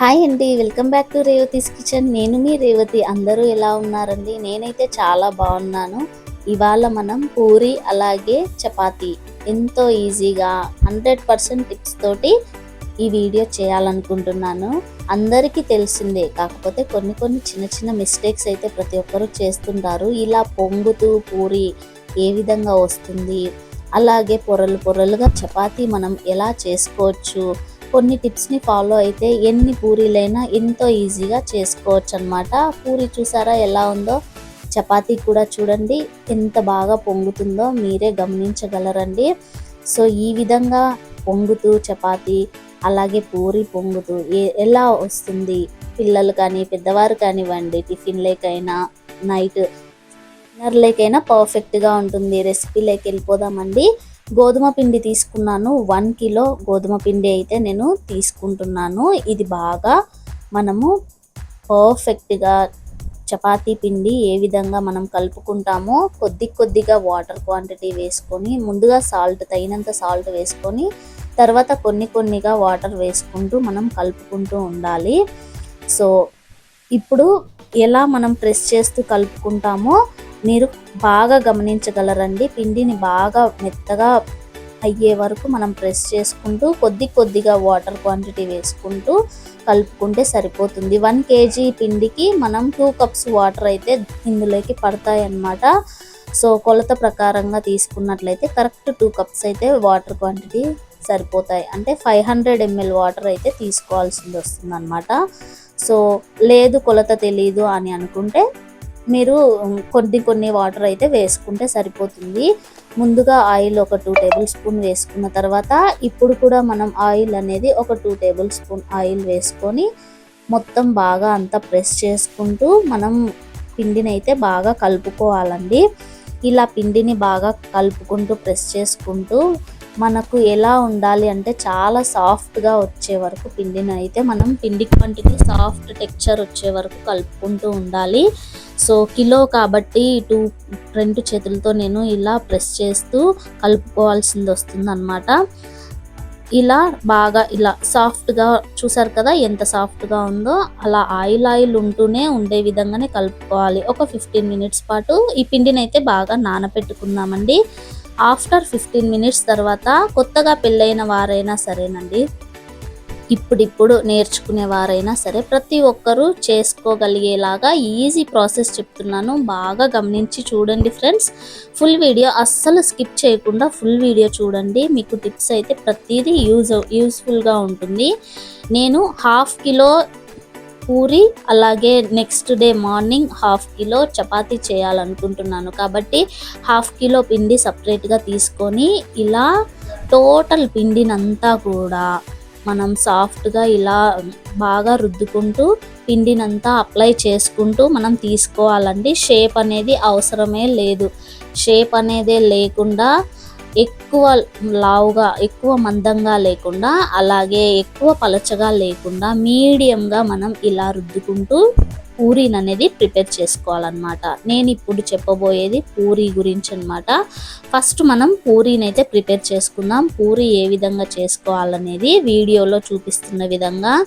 Hi అండి welcome back to Revathi's kitchen. నేను మీ రేవతి. అందరూ ఎలా ఉన్నారండి? నేనైతే చాలా బాగున్నాను. ఇవాళ మనం పూరి అలాగే చపాతి ఎంతో ఈజీగా హండ్రెడ్ పర్సెంట్ టిప్స్ తోటి ఈ వీడియో చేయాలనుకుంటున్నాను. అందరికీ తెలిసిందే కాకపోతే కొన్ని కొన్ని చిన్న చిన్న మిస్టేక్స్ అయితే ప్రతి ఒక్కరూ చేస్తుంటారు. ఇలా పొంగుతూ పూరి ఏ విధంగా వస్తుంది? అలాగే పొరలు పొరలుగా చపాతీ మనం ఎలా చేసుకోవచ్చు? కొన్ని టిప్స్ని ఫాలో అయితే ఎన్ని పూరీలైనా ఎంతో ఈజీగా చేసుకోవచ్చు అనమాట పూరి చూసారా ఎలా ఉందో? చపాతీ కూడా చూడండి ఎంత బాగా పొంగుతుందో మీరే గమనించగలరండి. సో ఈ విధంగా పొంగుతూ చపాతీ అలాగే పూరి పొంగుతూ ఏ ఎలా వస్తుంది? పిల్లలు కానీ పెద్దవారు కానివ్వండి టిఫిన్ లేకైనా నైట్ డిన్నర్ లేకైనా పర్ఫెక్ట్గా ఉంటుంది. రెసిపీలోకి వెళ్ళిపోదామండి. గోధుమ పిండి తీసుకున్నాను. వన్ కిలో గోధుమ పిండి అయితే నేను తీసుకుంటున్నాను. ఇది బాగా మనము పర్ఫెక్ట్గా చపాతీ పిండి ఏ విధంగా మనం కలుపుకుంటామో కొద్ది కొద్దిగా వాటర్ క్వాంటిటీ వేసుకొని ముందుగా సాల్ట్ తగినంత సాల్ట్ వేసుకొని తర్వాత కొన్ని కొన్నిగా వాటర్ వేసుకుంటూ మనం కలుపుకుంటూ ఉండాలి. సో ఇప్పుడు ఎలా మనం ప్రెస్ చేస్తూ కలుపుకుంటామో మీరు బాగా గమనించగలరండి. పిండిని బాగా మెత్తగా అయ్యే వరకు మనం ప్రెస్ చేసుకుంటూ కొద్ది కొద్దిగా వాటర్ క్వాంటిటీ వేసుకుంటూ కలుపుకుంటే సరిపోతుంది. వన్ కేజీ పిండికి మనం టూ కప్స్ వాటర్ అయితే ఇందులోకి పడతాయి అన్నమాట సో కొలత ప్రకారంగా తీసుకున్నట్లయితే కరెక్ట్ టూ కప్స్ అయితే వాటర్ క్వాంటిటీ సరిపోతాయి. అంటే ఫైవ్ హండ్రెడ్ ఎంఎల్ వాటర్ అయితే తీసుకోవాల్సింది వస్తుంది అనమాట సో లేదు కొలత తెలియదు అని అనుకుంటే మీరు కొన్ని కొన్ని వాటర్ అయితే వేసుకుంటే సరిపోతుంది. ముందుగా ఆయిల్ ఒక టూ టేబుల్ స్పూన్ వేసుకున్న తర్వాత ఇప్పుడు కూడా మనం ఆయిల్ అనేది ఒక టూ టేబుల్ స్పూన్ ఆయిల్ వేసుకొని మొత్తం బాగా అంతా ప్రెస్ చేసుకుంటూ మనం పిండిని అయితే బాగా కలుపుకోవాలండి. ఇలా పిండిని బాగా కలుపుకుంటూ ప్రెస్ చేసుకుంటూ మనకు ఎలా ఉండాలి అంటే చాలా సాఫ్ట్గా వచ్చే వరకు పిండిని అయితే మనం పిండి వంటికి సాఫ్ట్ టెక్చర్ వచ్చే వరకు కలుపుకుంటూ ఉండాలి. సో కిలో కాబట్టి టూ రెండు చేతులతో నేను ఇలా ప్రెస్ చేస్తూ కలుపుకోవాల్సింది వస్తుంది అనమాట ఇలా బాగా ఇలా సాఫ్ట్గా చూసారు కదా ఎంత సాఫ్ట్గా ఉందో? అలా ఆయిల్ ఆయిల్ ఉంటూనే ఉండే విధంగానే కలుపుకోవాలి. ఒక ఫిఫ్టీన్ మినిట్స్ పాటు ఈ పిండిని అయితే బాగా నానబెట్టుకుందామండి ఆఫ్టర్ ఫిఫ్టీన్ మినిట్స్ తర్వాత కొత్తగా పెళ్ళైన వారైనా సరేనండి. ఇప్పుడిప్పుడు నేర్చుకునే వారైనా సరే ప్రతి ఒక్కరూ చేసుకోగలిగేలాగా ఈజీ ప్రాసెస్ చెప్తున్నాను. బాగా గమనించి చూడండి ఫ్రెండ్స్. ఫుల్ వీడియో అస్సలు స్కిప్ చేయకుండా ఫుల్ వీడియో చూడండి. మీకు టిప్స్ అయితే ప్రతిదీ యూజ్ యూస్ఫుల్గా ఉంటుంది. నేను హాఫ్ కిలో పూరి అలాగే next day morning half kilo chapati చేయాలనుకుంటున్నాను. కాబట్టి హాఫ్ కిలో పిండి సపరేట్గా తీసుకొని ఇలా టోటల్ పిండినంతా కూడా మనం సాఫ్ట్గా ఇలా బాగా రుద్దుకుంటూ పిండినంతా అప్లై చేసుకుంటూ మనం తీసుకోవాలండి. షేప్ అనేది అవసరమే లేదు. షేప్ అనేదే లేకుండా ఎక్కువ లావుగా ఎక్కువ మందంగా లేకుండా అలాగే ఎక్కువ పలచగా లేకుండా మీడియంగా మనం ఇలా రుద్దుకుంటూ పూరీని అనేది ప్రిపేర్ చేసుకోవాలన్నమాట. నేను ఇప్పుడు చెప్పబోయేది పూరీ గురించి అనమాట ఫస్ట్ మనం పూరీని అయితే ప్రిపేర్ చేసుకుందాం. పూరి ఏ విధంగా చేసుకోవాలనేది వీడియోలో చూపిస్తున్న విధంగా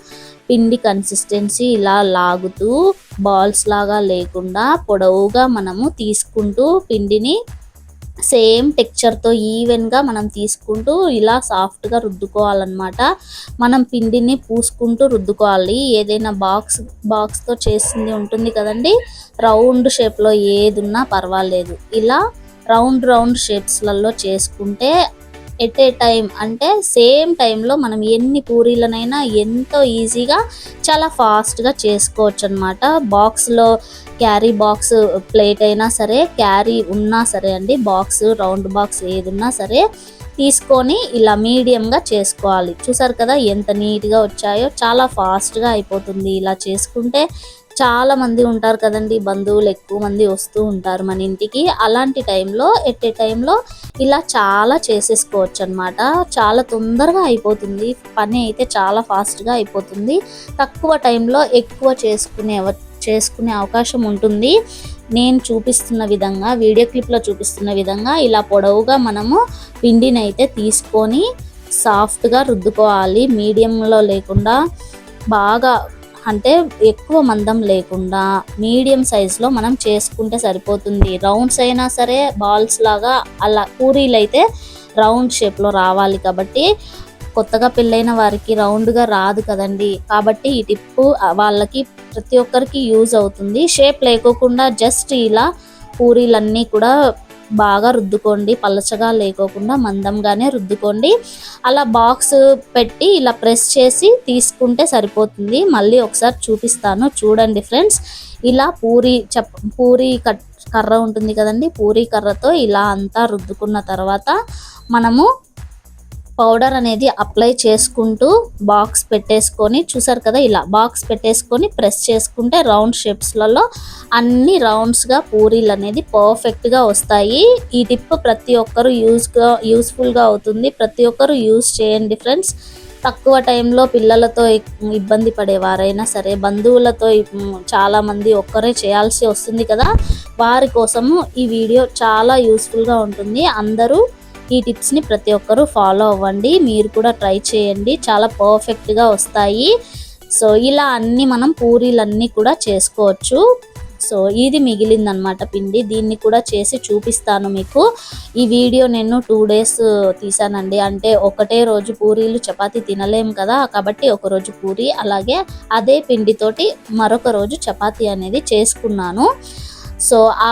పిండి కన్సిస్టెన్సీ ఇలా లాగుతూ బాల్స్ లాగా లేకుండా పొడవుగా మనము తీసుకుంటూ పిండిని సేమ్ టెక్చర్తో ఈవెన్గా మనం తీసుకుంటూ ఇలా సాఫ్ట్గా రుద్దుకోవాలన్నమాట. మనం పిండిని పూసుకుంటూ రుద్దుకోవాలి. ఏదైనా బాక్స్ బాక్స్తో చేసింది ఉంటుంది కదండి. రౌండ్ షేప్లో ఏది ఉన్నా పర్వాలేదు. ఇలా రౌండ్ రౌండ్ షేప్స్లలో చేసుకుంటే ఎట్ ఏ టైం అంటే సేమ్ టైంలో మనం ఎన్ని పూరీలనైనా ఎంతో ఈజీగా చాలా ఫాస్ట్గా చేసుకోవచ్చు అనమాట బాక్స్లో క్యారీ బాక్స్ ప్లేట్ అయినా సరే క్యారీ ఉన్నా సరే అండి బాక్స్ రౌండ్ బాక్స్ ఏది ఉన్నా సరే తీసుకొని ఇలా మీడియంగా చేసుకోవాలి. చూసారు కదా ఎంత నీట్గా వచ్చాయో చాలా ఫాస్ట్గా అయిపోతుంది ఇలా చేసుకుంటే. చాలా మంది ఉంటారు కదండి బంధువులు ఎక్కువ మంది వస్తూ ఉంటారు మన ఇంటికి. అలాంటి టైంలో ఎట్ ఏ టైంలో ఇలా చాలా చేసేసుకోవచ్చు అనమాట చాలా తొందరగా అయిపోతుంది పని అయితే చాలా ఫాస్ట్గా అయిపోతుంది. తక్కువ టైంలో ఎక్కువ చేసుకునే చేసుకునే అవకాశం ఉంటుంది. నేను చూపిస్తున్న విధంగా వీడియో క్లిప్లో చూపిస్తున్న విధంగా ఇలా పొడవుగా మనము పిండిని అయితే తీసుకొని సాఫ్ట్గా రుద్దుకోవాలి. మీడియంలో లేకుండా బాగా అంటే ఎక్కువ మందం లేకుండా మీడియం సైజులో మనం చేసుకుంటే సరిపోతుంది. రౌండ్స్ అయినా సరే బాల్స్ లాగా అలా పూరీలు అయితే రౌండ్ షేప్లో రావాలి కాబట్టి కొత్తగా పెళ్ళైన వారికి రౌండ్గా రాదు కదండి. కాబట్టి ఈ టిప్పు వాళ్ళకి ప్రతి ఒక్కరికి యూజ్ అవుతుంది. షేప్ లేకోకుండా జస్ట్ ఇలా పూరీలన్నీ కూడా బాగా రుద్దుకోండి. పలచగా లేకోకుండా మందంగానే రుద్దుకోండి. అలా బాక్స్ పెట్టి ఇలా ప్రెస్ చేసి తీసుకుంటే సరిపోతుంది. మళ్ళీ ఒకసారి చూపిస్తాను. చూడండి ఫ్రెండ్స్ ఇలా పూరి చప్ పూరి కట్ కర్ర ఉంటుంది కదండి. పూరి కర్రతో ఇలా అంతా రుద్దుకున్న తర్వాత మనము పౌడర్ అనేది అప్లై చేసుకుంటూ బాక్స్ పెట్టేసుకొని చూసారు కదా ఇలా బాక్స్ పెట్టేసుకొని ప్రెస్ చేసుకుంటే రౌండ్ షేప్స్లలో అన్ని రౌండ్స్గా పూరీలు అనేది పర్ఫెక్ట్గా వస్తాయి. ఈ టిప్ ప్రతి ఒక్కరు యూస్గా యూస్ఫుల్గా అవుతుంది. ప్రతి ఒక్కరు యూస్ చేయండి ఫ్రెండ్స్. తక్కువ టైంలో పిల్లలతో ఇబ్బంది పడేవారైనా సరే బంధువులతో చాలామంది ఒక్కరే చేయాల్సి వస్తుంది కదా. వారి కోసము ఈ వీడియో చాలా యూస్ఫుల్గా ఉంటుంది. అందరూ ఈ టిప్స్ని ప్రతి ఒక్కరూ ఫాలో అవ్వండి. మీరు కూడా ట్రై చేయండి. చాలా పర్ఫెక్ట్గా వస్తాయి. సో ఇలా అన్నీ మనం పూరీలన్నీ కూడా చేసుకోవచ్చు. సో ఇది మిగిలిందనమాట పిండి. దీన్ని కూడా చేసి చూపిస్తాను మీకు. ఈ వీడియో నేను టూ డేస్ తీసానండి. అంటే ఒకటే రోజు పూరీలు చపాతి తినలేం కదా కాబట్టి ఒకరోజు పూరి అలాగే అదే పిండితోటి మరొక రోజు చపాతి అనేది చేసుకున్నాను. సో ఆ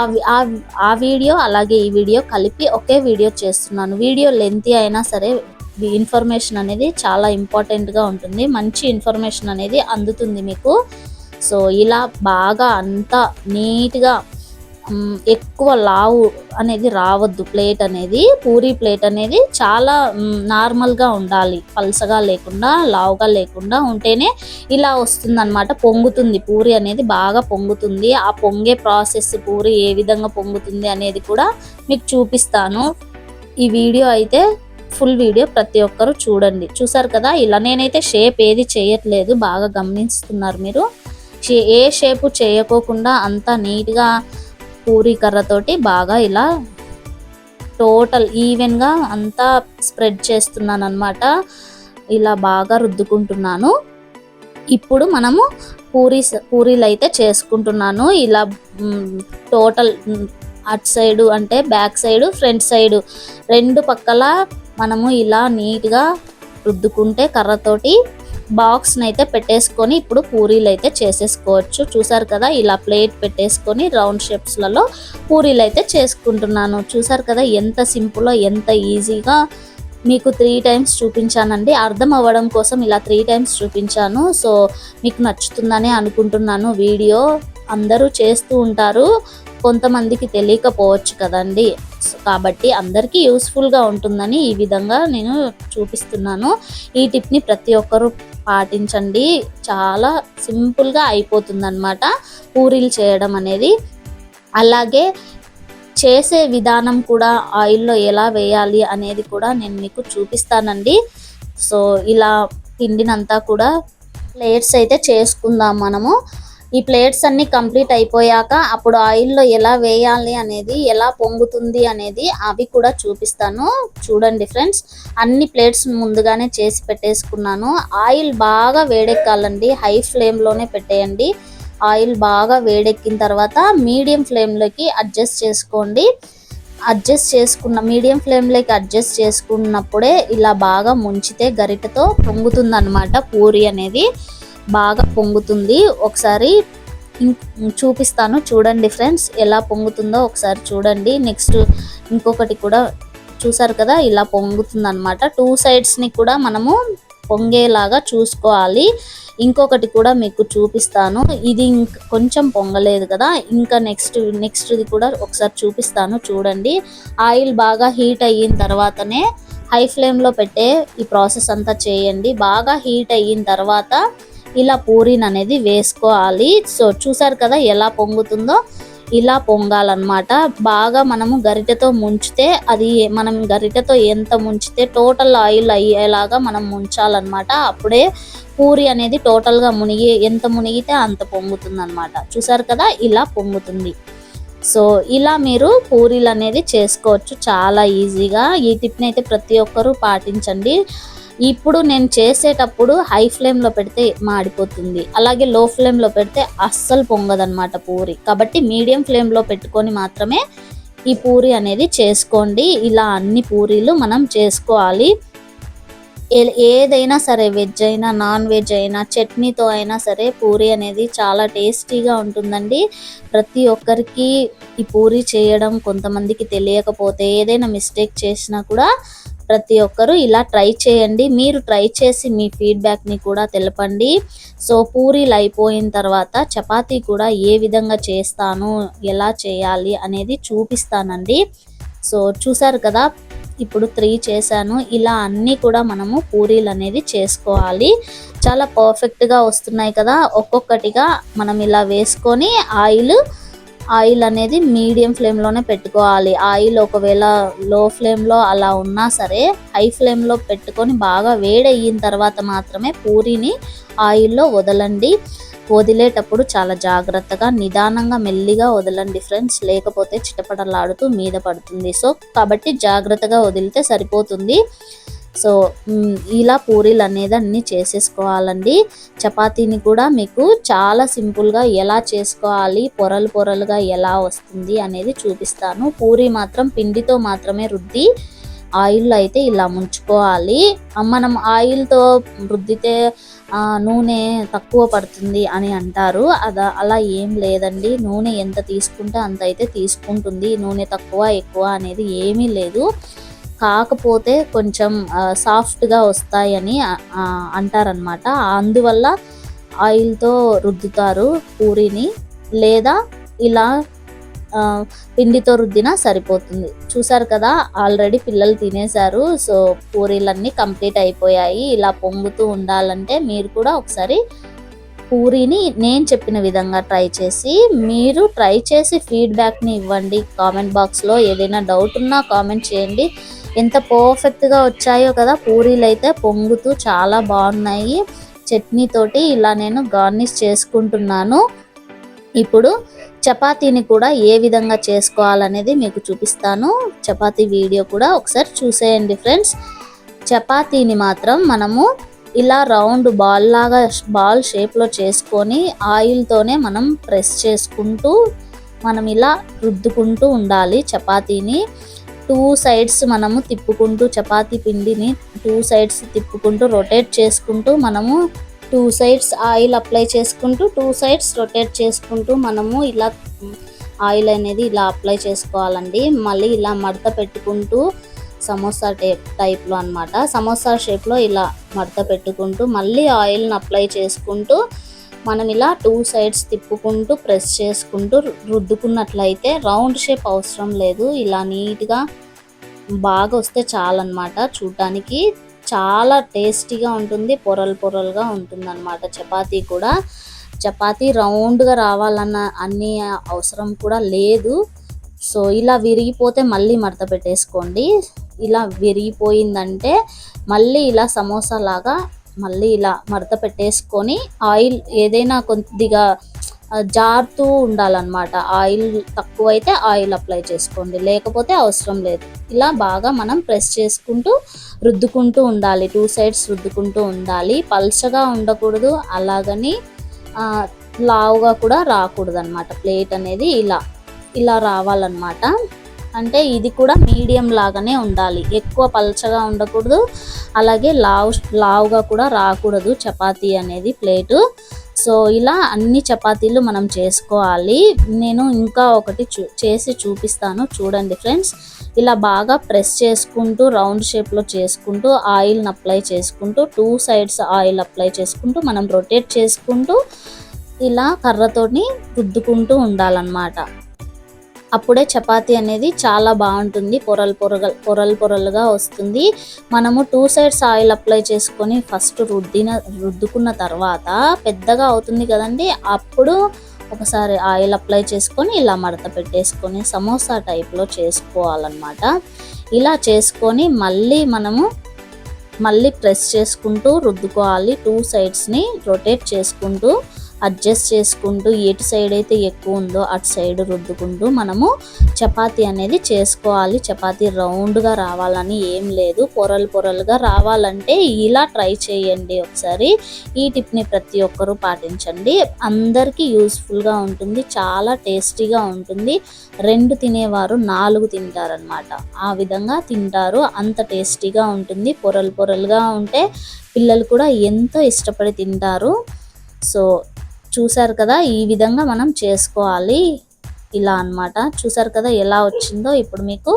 ఆ వీడియో అలాగే ఈ వీడియో కలిపి ఒకే వీడియో చేస్తున్నాను. వీడియో లెంతీ అయినా సరే ఇన్ఫర్మేషన్ అనేది చాలా ఇంపార్టెంట్గా ఉంటుంది. మంచి ఇన్ఫర్మేషన్ అనేది అందుతుంది మీకు. సో ఇలా బాగా అంతా నీట్గా ఎక్కువ లావు అనేది రావద్దు. ప్లేట్ అనేది పూరి ప్లేట్ అనేది చాలా నార్మల్గా ఉండాలి. పల్సగా లేకుండా లావుగా లేకుండా ఉంటేనే ఇలా వస్తుందన్నమాట. పొంగుతుంది. పూరి అనేది బాగా పొంగుతుంది. ఆ పొంగే ప్రాసెస్ పూరి ఏ విధంగా పొంగుతుంది అనేది కూడా మీకు చూపిస్తాను. ఈ వీడియో అయితే ఫుల్ వీడియో ప్రతి ఒక్కరు చూడండి. చూసారు కదా ఇలా నేనైతే షేప్ ఏది చేయట్లేదు. బాగా గమనిస్తున్నారు మీరు. ఏ షేపు చేయకోకుండా అంతా నీట్గా పూరీ కర్రతోటి బాగా ఇలా టోటల్ ఈవెన్గా అంతా స్ప్రెడ్ చేస్తున్నాను అనమాట ఇలా బాగా రుద్దుకుంటున్నాను. ఇప్పుడు మనము పూరీ పూరీలు అయితే చేసుకుంటున్నాను. ఇలా టోటల్ అట్ సైడు అంటే బ్యాక్ సైడు ఫ్రంట్ సైడు రెండు పక్కల మనము ఇలా నీట్గా రుద్దుకుంటే కర్రతోటి బాక్స్ని అయితే పెట్టేసుకొని ఇప్పుడు పూరీలు అయితే చేసేసుకోవచ్చు. చూసారు కదా ఇలా ప్లేట్ పెట్టేసుకొని రౌండ్ షేప్స్లలో పూరీలు అయితే చేసుకుంటున్నాను. చూసారు కదా ఎంత సింపుల్లో ఎంత ఈజీగా మీకు త్రీ టైమ్స్ చూపించానండి. అర్థం అవ్వడం కోసం ఇలా త్రీ టైమ్స్ చూపించాను. సో మీకు నచ్చుతుందని అనుకుంటున్నాను. వీడియో అందరూ చేస్తూ ఉంటారు. కొంతమందికి తెలియకపోవచ్చు కదండి. కాబట్టి అందరికీ యూస్ఫుల్గా ఉంటుందని ఈ విధంగా నేను చూపిస్తున్నాను. ఈ టిప్ని ప్రతి ఒక్కరూ పాటించండి. చాలా సింపుల్గా అయిపోతుంది అనమాట పూరీలు చేయడం అనేది. అలాగే చేసే విధానం కూడా ఆయిల్లో ఎలా వేయాలి అనేది కూడా నేను మీకు చూపిస్తానండి. సో ఇలా పిండినంతా కూడా ప్లేట్స్ అయితే చేసుకుందాం మనము. ఈ ప్లేట్స్ అన్ని కంప్లీట్ అయిపోయాక అప్పుడు ఆయిల్లో ఎలా వేయాలి అనేది ఎలా పొంగుతుంది అనేది అవి కూడా చూపిస్తాను. చూడండి ఫ్రెండ్స్ అన్ని ప్లేట్స్ ముందుగానే చేసి పెట్టేసుకున్నాను. ఆయిల్ బాగా వేడెక్కాలండి హై ఫ్లేమ్లోనే పెట్టేయండి. ఆయిల్ బాగా వేడెక్కిన తర్వాత మీడియం ఫ్లేమ్లోకి అడ్జస్ట్ చేసుకోండి. అడ్జస్ట్ చేసుకున్న మీడియం ఫ్లేమ్లోకి అడ్జస్ట్ చేసుకున్నప్పుడే ఇలా బాగా ముంచితే గరిటతో పొంగుతుంది పూరి అనేది. బాగా పొంగుతుంది. ఒకసారి చూపిస్తాను. చూడండి ఫ్రెండ్స్ ఎలా పొంగుతుందో ఒకసారి చూడండి. నెక్స్ట్ ఇంకొకటి కూడా చూసారు కదా ఇలా పొంగుతుంది అనమాట టూ సైడ్స్ని కూడా మనము పొంగేలాగా చూసుకోవాలి. ఇంకొకటి కూడా మీకు చూపిస్తాను. ఇది కొంచెం పొంగలేదు కదా ఇంకా నెక్స్ట్ నెక్స్ట్ది కూడా ఒకసారి చూపిస్తాను. చూడండి ఆయిల్ బాగా హీట్ అయిన తర్వాతనే హై ఫ్లేమ్లో పెట్టే ఈ ప్రాసెస్ అంతా చేయండి. బాగా హీట్ అయిన తర్వాత ఇలా పూరీని అనేది వేసుకోవాలి. సో చూసారు కదా ఎలా పొంగుతుందో? ఇలా పొంగాలన్నమాట. బాగా మనము గరిటెతో ముంచితే అది మనం గరిటెతో ఎంత ముంచితే టోటల్ ఆయిల్ అయ్యేలాగా మనం ముంచాలన్నమాట. అప్పుడే పూరి అనేది టోటల్గా మునిగి ఎంత మునిగితే అంత పొంగుతుంది అనమాట చూసారు కదా ఇలా పొంగుతుంది. సో ఇలా మీరు పూరీలు అనేది చేసుకోవచ్చు. చాలా ఈజీగా. ఈ టిప్ని అయితే ప్రతి ఒక్కరూ పాటించండి. ఇప్పుడు నేను చేసేటప్పుడు హై ఫ్లేమ్లో పెడితే మాడిపోతుంది. అలాగే లో ఫ్లేమ్లో పెడితే అస్సలు పొంగదనమాట పూరి. కాబట్టి మీడియం ఫ్లేమ్లో పెట్టుకొని మాత్రమే ఈ పూరి అనేది చేసుకోండి. ఇలా అన్ని పూరీలు మనం చేసుకోవాలి. ఏ- ఏదైనా సరే వెజ్ అయినా నాన్ వెజ్ అయినా చట్నీతో అయినా సరే పూరి అనేది చాలా టేస్టీగా ఉంటుందండి. ప్రతి ఒక్కరికి ఈ పూరి చేయడం కొంతమందికి తెలియకపోతే ఏదైనా మిస్టేక్ చేసినా కూడా ప్రతి ఒక్కరు ఇలా ట్రై చేయండి. మీరు ట్రై చేసి మీ ఫీడ్బ్యాక్ని కూడా తెలపండి. సో పూరీలు అయిపోయిన తర్వాత చపాతీ కూడా ఏ విధంగా చేస్తాను ఎలా చేయాలి అనేది చూపిస్తానండి. సో చూసారు కదా ఇప్పుడు త్రీ చేశాను. ఇలా అన్నీ కూడా మనము పూరీలు అనేది చేసుకోవాలి. చాలా పర్ఫెక్ట్గా వస్తున్నాయి కదా ఒక్కొక్కటిగా మనం ఇలా వేసుకొని ఆయిల్ ఆయిల్ అనేది మీడియం ఫ్లేమ్లోనే పెట్టుకోవాలి. ఆయిల్ ఒకవేళ లో ఫ్లేమ్లో అలా ఉన్నా సరే హై ఫ్లేమ్లో పెట్టుకొని బాగా వేడయిన తర్వాత మాత్రమే పూరీని ఆయిల్లో వదలండి. వదిలేటప్పుడు చాలా జాగ్రత్తగా నిదానంగా మెల్లిగా వదలండి ఫ్రెండ్స్. లేకపోతే చిటపటలాడుతూ మీద పడుతుంది. సో కాబట్టి జాగ్రత్తగా వదిలితే సరిపోతుంది. సో ఇలా పూరీలు అనేది అన్నీ చేసేసుకోవాలండి. చపాతీని కూడా మీకు చాలా సింపుల్గా ఎలా చేసుకోవాలి పొరలు పొరలుగా ఎలా వస్తుంది అనేది చూపిస్తాను. పూరి మాత్రం పిండితో మాత్రమే రుద్ది ఆయిల్లో అయితే ఇలా ముంచుకోవాలి. మనం ఆయిల్తో రుద్దితే నూనె తక్కువ పడుతుంది అని అంటారు. అదా అలా ఏం లేదండి. నూనె ఎంత తీసుకుంటే అంత అయితే తీసుకుంటుంది. నూనె తక్కువ ఎక్కువ అనేది ఏమీ లేదు. కాకపోతే కొంచెం సాఫ్ట్గా వస్తాయని అంటారనమాట అందువల్ల ఆయిల్తో రుద్దుతారు పూరీని లేదా ఇలా పిండితో రుద్దినా సరిపోతుంది. చూసారు కదా ఆల్రెడీ పిల్లలు తినేశారు సో పూరీలన్నీ కంప్లీట్ అయిపోయాయి. ఇలా పొంగుతూ ఉండాలంటే మీరు కూడా ఒకసారి పూరీని నేను చెప్పిన విధంగా ట్రై చేసి మీరు ట్రై చేసి ఫీడ్బ్యాక్ని ఇవ్వండి. కామెంట్ బాక్స్లో ఏదైనా డౌట్ ఉన్నా కామెంట్ చేయండి. ఎంత పర్ఫెక్ట్గా వచ్చాయో కదా పూరీలు అయితే పొంగుతూ చాలా బాగున్నాయి. చట్నీ తోటి ఇలా నేను గార్నిష్ చేసుకుంటున్నాను. ఇప్పుడు చపాతీని కూడా ఏ విధంగా చేసుకోవాలనేది మీకు చూపిస్తాను. చపాతీ వీడియో కూడా ఒకసారి చూసేయండి ఫ్రెండ్స్ చపాతీని మాత్రం మనము ఇలా రౌండ్ బాల్ లాగా బాల్ షేప్లో చేసుకొని ఆయిల్తోనే మనం ప్రెస్ చేసుకుంటూ మనం ఇలా రుద్దుకుంటూ ఉండాలి చపాతీని. టూ సైడ్స్ మనము తిప్పుకుంటూ చపాతీ పిండిని టూ సైడ్స్ తిప్పుకుంటూ రొటేట్ చేసుకుంటూ మనము టూ సైడ్స్ ఆయిల్ అప్లై చేసుకుంటూ టూ సైడ్స్ రొటేట్ చేసుకుంటూ మనము ఇలా ఆయిల్ అనేది ఇలా అప్లై చేసుకోవాలండి. మళ్ళీ ఇలా మడత పెట్టుకుంటూ సమోసా టైప్ టైప్లో అనమాట సమోసా షేప్లో ఇలా మడత పెట్టుకుంటూ మళ్ళీ ఆయిల్ని అప్లై చేసుకుంటూ మనం ఇలా టూ సైడ్స్ తిప్పుకుంటూ ప్రెస్ చేసుకుంటూ రుద్దుకున్నట్లయితే రౌండ్ షేప్ అవసరం లేదు. ఇలా నీట్గా బాగా వస్తే చాలన్నమాట. చూడటానికి చాలా టేస్టీగా ఉంటుంది పొరలు పొరలుగా ఉంటుందన్నమాట. చపాతీ కూడా. చపాతీ రౌండ్గా రావాలన్న అన్ని అవసరం కూడా లేదు. సో ఇలా విరిగిపోతే మళ్ళీ మడత పెట్టేసుకోండి. ఇలా విరిగిపోయిందంటే మళ్ళీ ఇలా సమోసా లాగా మళ్ళీ ఇలా మడత పెట్టేసుకొని ఆయిల్ ఏదైనా కొద్దిగా జారుతూ ఉండాలన్నమాట. ఆయిల్ తక్కువైతే ఆయిల్ అప్లై చేసుకోండి. లేకపోతే అవసరం లేదు. ఇలా బాగా మనం ప్రెస్ చేసుకుంటూ రుద్దుకుంటూ ఉండాలి. టూ సైడ్స్ రుద్దుకుంటూ ఉండాలి. పల్చగా ఉండకూడదు. అలాగని లావుగా కూడా రాకూడదు అనమాట ప్లేట్ అనేది ఇలా ఇలా రావాలన్నమాట. అంటే ఇది కూడా మీడియం లాగానే ఉండాలి. ఎక్కువ పల్చగా ఉండకూడదు. అలాగే లావు లావుగా కూడా రాకూడదు చపాతీ అనేది ప్లేటు. సో ఇలా అన్ని చపాతీలు మనం చేసుకోవాలి. నేను ఇంకా ఒకటి చూ చేసి చూపిస్తాను. చూడండి ఫ్రెండ్స్. ఇలా బాగా ప్రెస్ చేసుకుంటూ రౌండ్ షేప్లో చేసుకుంటూ ఆయిల్ని అప్లై చేసుకుంటూ టూ సైడ్స్ ఆయిల్ అప్లై చేసుకుంటూ మనం రొటేట్ చేసుకుంటూ ఇలా కర్రతోని రుద్దుకుంటూ ఉండాలన్నమాట. అప్పుడే చపాతీ అనేది చాలా బాగుంటుంది. పొరలు పొరగ పొరలు పొరలుగా వస్తుంది. మనము టూ సైడ్స్ ఆయిల్ అప్లై చేసుకొని ఫస్ట్ రుద్దిన రుద్దుకున్న తర్వాత పెద్దగా అవుతుంది కదండి అప్పుడు ఒకసారి ఆయిల్ అప్లై చేసుకొని ఇలా మడత పెట్టేసుకొని సమోసా టైప్లో చేసుకోవాలన్నమాట. ఇలా చేసుకొని మళ్ళీ మనము మళ్ళీ ప్రెస్ చేసుకుంటూ రుద్దుకోవాలి. టూ సైడ్స్ని రొటేట్ చేసుకుంటూ అడ్జస్ట్ చేసుకుంటూ ఎటు సైడ్ అయితే ఎక్కువ ఉందో అటు సైడ్ రుద్దుకుంటూ మనము చపాతీ అనేది చేసుకోవాలి. చపాతీ రౌండ్గా రావాలని ఏం లేదు. పొరలు పొరలుగా రావాలంటే ఇలా ట్రై చేయండి ఒకసారి. ఈ టిప్ని ప్రతి ఒక్కరూ పాటించండి. అందరికీ యూస్ఫుల్గా ఉంటుంది. చాలా టేస్టీగా ఉంటుంది. రెండు తినేవారు నాలుగు తింటారనమాట ఆ విధంగా తింటారు. అంత టేస్టీగా ఉంటుంది. పొరలు పొరలుగా ఉంటే పిల్లలు కూడా ఎంతో ఇష్టపడి తింటారు. సో చూసారు కదా ఈ విధంగా మనం చేసుకోవాలి. ఇలా అన్నమాట. చూసారు కదా ఎలా వచ్చిందో. ఇప్పుడు మీకు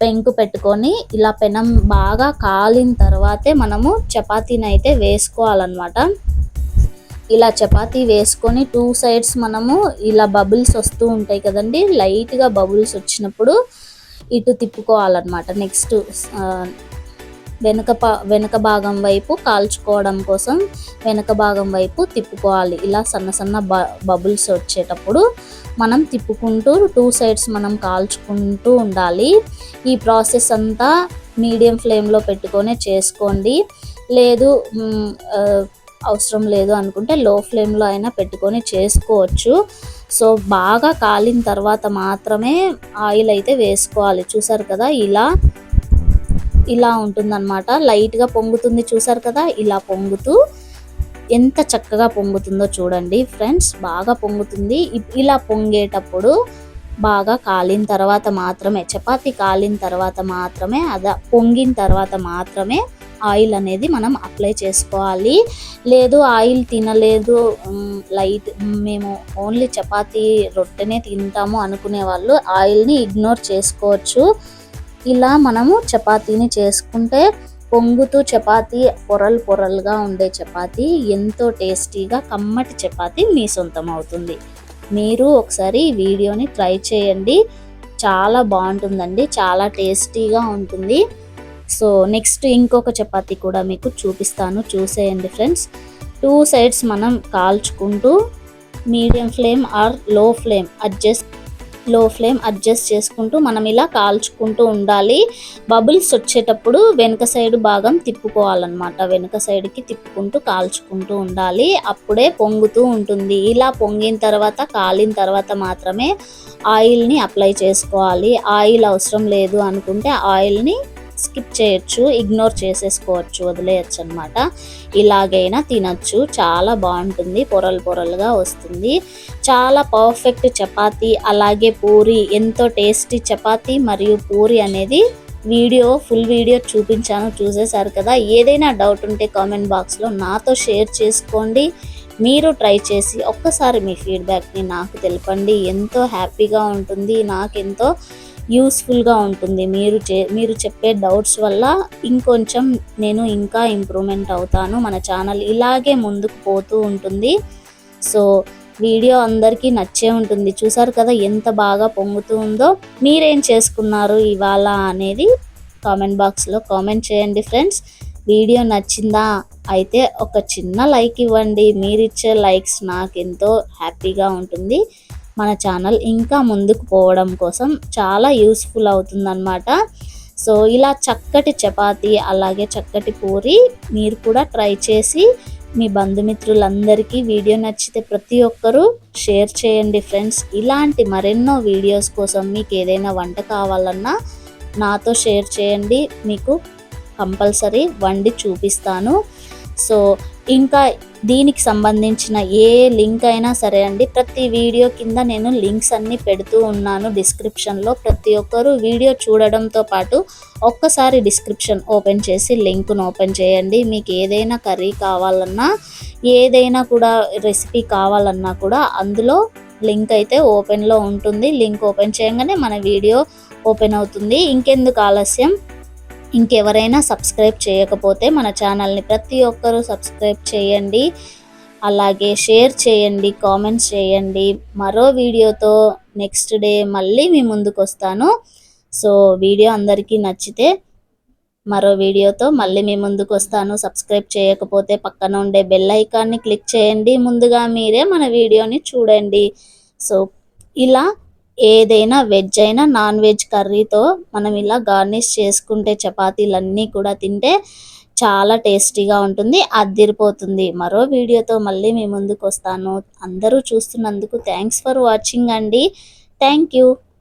పెంకు పెట్టుకొని ఇలా పెనం బాగా కాలిన తర్వాతే మనము చపాతీని అయితే వేసుకోవాలన్నమాట. ఇలా చపాతీ వేసుకొని టూ సైడ్స్ మనము ఇలా బబుల్స్ వస్తూ ఉంటాయి కదండి లైట్గా బబుల్స్ వచ్చినప్పుడు ఇటు తిప్పుకోవాలన్నమాట. నెక్స్ట్ వెనుక పా వెనుక భాగం వైపు కాల్చుకోవడం కోసం వెనుక భాగం వైపు తిప్పుకోవాలి. ఇలా సన్న సన్న బ బబుల్స్ వచ్చేటప్పుడు మనం తిప్పుకుంటూ టూ సైడ్స్ మనం కాల్చుకుంటూ ఉండాలి. ఈ ప్రాసెస్ అంతా మీడియం ఫ్లేమ్లో పెట్టుకొని చేసుకోండి. లేదు అవసరం లేదు అనుకుంటే లో ఫ్లేమ్లో అయినా పెట్టుకొని చేసుకోవచ్చు. సో బాగా కాలిన తర్వాత మాత్రమే ఆయిల్ అయితే వేసుకోవాలి. చూసారు కదా ఇలా ఇలా ఉంటుందన్నమాట. లైట్గా పొంగుతుంది చూసారు కదా? ఇలా పొంగుతూ ఎంత చక్కగా పొంగుతుందో చూడండి ఫ్రెండ్స్. బాగా పొంగుతుంది. ఇలా పొంగేటప్పుడు బాగా కాలిన తర్వాత మాత్రమే చపాతి కాలిన తర్వాత మాత్రమే అద పొంగిన తర్వాత మాత్రమే ఆయిల్ అనేది మనం అప్లై చేసుకోవాలి. లేదు ఆయిల్ తినలేదు లైట్ మేము ఓన్లీ చపాతీ రొట్టెనే తింటాము అనుకునే వాళ్ళు ఆయిల్ని ఇగ్నోర్ చేసుకోవచ్చు. ఇలా మనము చపాతీని చేసుకుంటే పొంగుతూ చపాతీ పొరలు పొరలుగా ఉండే చపాతీ ఎంతో టేస్టీగా కమ్మటి చపాతీ మీ సొంతం అవుతుంది. మీరు ఒకసారి ఈ వీడియోని ట్రై చేయండి. చాలా బాగుంటుందండి. చాలా టేస్టీగా ఉంటుంది. సో నెక్స్ట్ ఇంకొక చపాతీ కూడా మీకు చూపిస్తాను. చూసేయండి ఫ్రెండ్స్. టూ సైడ్స్ మనం కాల్చుకుంటూ medium flame or low flame adjust low flame adjust చేసుకుంటూ మనం ఇలా కాల్చుకుంటూ ఉండాలి. బబుల్స్ వచ్చేటప్పుడు వెనుక సైడ్ భాగం తిప్పుకోవాలన్నమాట. వెనుక సైడ్కి తిప్పుకుంటూ కాల్చుకుంటూ ఉండాలి. అప్పుడే పొంగుతూ ఉంటుంది. ఇలా పొంగిన తర్వాత కాలిన తర్వాత మాత్రమే ఆయిల్ని అప్లై చేసుకోవాలి. ఆయిల్ అవసరం లేదు అనుకుంటే ఆయిల్ని స్కిప్ చేయొచ్చు ఇగ్నోర్ చేసేసుకోవచ్చు వదిలేయచ్చు అనమాట ఇలాగైనా తినచ్చు. చాలా బాగుంటుంది. పొరలు పొరలుగా వస్తుంది. చాలా పర్ఫెక్ట్ చపాతీ అలాగే పూరి ఎంతో టేస్టీ చపాతీ మరియు పూరి అనేది వీడియో ఫుల్ వీడియో చూపించాను చూసేశారు కదా. ఏదైనా డౌట్ ఉంటే కామెంట్ బాక్స్లో నాతో షేర్ చేసుకోండి. మీరు ట్రై చేసి ఒక్కసారి మీ ఫీడ్బ్యాక్ని నాకు తెలపండి. ఎంతో హ్యాపీగా ఉంటుంది నాకెంతో యూస్ఫుల్గా ఉంటుంది. మీరు చే మీరు చెప్పే డౌట్స్ వల్ల ఇంకొంచెం నేను ఇంకా ఇంప్రూవ్మెంట్ అవుతాను. మన ఛానల్ ఇలాగే ముందుకు పోతూ ఉంటుంది. సో వీడియో అందరికీ నచ్చే ఉంటుంది. చూసారు కదా ఎంత బాగా పొంగుతూ ఉందో మీరేం చేసుకున్నారు ఇవాళ అనేది కామెంట్ బాక్స్లో కామెంట్ చేయండి ఫ్రెండ్స్ వీడియో నచ్చిందా? అయితే ఒక చిన్న లైక్ ఇవ్వండి. మీరిచ్చే లైక్స్ నాకు ఎంతో హ్యాపీగా ఉంటుంది. మన ఛానల్ ఇంకా ముందుకు పోవడం కోసం చాలా యూస్ఫుల్ అవుతుందన్నమాట. సో ఇలా చక్కటి చపాతీ అలాగే చక్కటి పూరి మీరు కూడా ట్రై చేసి మీ బంధుమిత్రులందరికీ వీడియో నచ్చితే ప్రతి ఒక్కరూ షేర్ చేయండి ఫ్రెండ్స్. ఇలాంటి మరెన్నో వీడియోస్ కోసం మీకు ఏదైనా వంట కావాలన్నా నాతో షేర్ చేయండి. మీకు కంపల్సరీ వండి చూపిస్తాను. సో ఇంకా దీనికి సంబంధించిన ఏ లింక్ అయినా సరే అండి ప్రతి వీడియో కింద నేను లింక్స్ అన్ని పెడుతూ ఉన్నాను డిస్క్రిప్షన్లో ప్రతి ఒక్కరు వీడియో చూడడంతో పాటు ఒక్కసారి డిస్క్రిప్షన్ ఓపెన్ చేసి లింక్ను ఓపెన్ చేయండి. మీకు ఏదైనా కర్రీ కావాలన్నా ఏదైనా కూడా రెసిపీ కావాలన్నా కూడా అందులో లింక్ అయితే ఓపెన్లో ఉంటుంది. లింక్ ఓపెన్ చేయగానే మన వీడియో ఓపెన్ అవుతుంది. ఇంకెందుకు ఆలస్యం? ఇంకెవరైనా సబ్స్క్రైబ్ చేయకపోతే మన ఛానల్ని ప్రతి ఒక్కరూ సబ్స్క్రైబ్ చేయండి. అలాగే షేర్ చేయండి కామెంట్స్ చేయండి. మరో వీడియోతో నెక్స్ట్ డే మళ్ళీ మీ ముందుకు వస్తాను. సో వీడియో అందరికీ నచ్చితే మరో వీడియోతో మళ్ళీ మీ ముందుకు వస్తాను. సబ్స్క్రైబ్ చేయకపోతే పక్కన ఉండే బెల్ ఐకాన్ని క్లిక్ చేయండి. ముందుగా మీరే మన వీడియోని చూడండి. సో ఇలా ఏదైనా వెజ్ అయినా నాన్ వెజ్ కర్రీతో మనం ఇలా గార్నిష్ చేసుకుంటే చపాతీలన్నీ కూడా తింటే చాలా టేస్టీగా ఉంటుంది అద్దిరిపోతుంది మరో వీడియోతో మళ్ళీ మీ ముందుకు వస్తాను అందరూ చూస్తున్నందుకు థ్యాంక్స్ ఫర్ వాచింగ్ అండి. Thank you.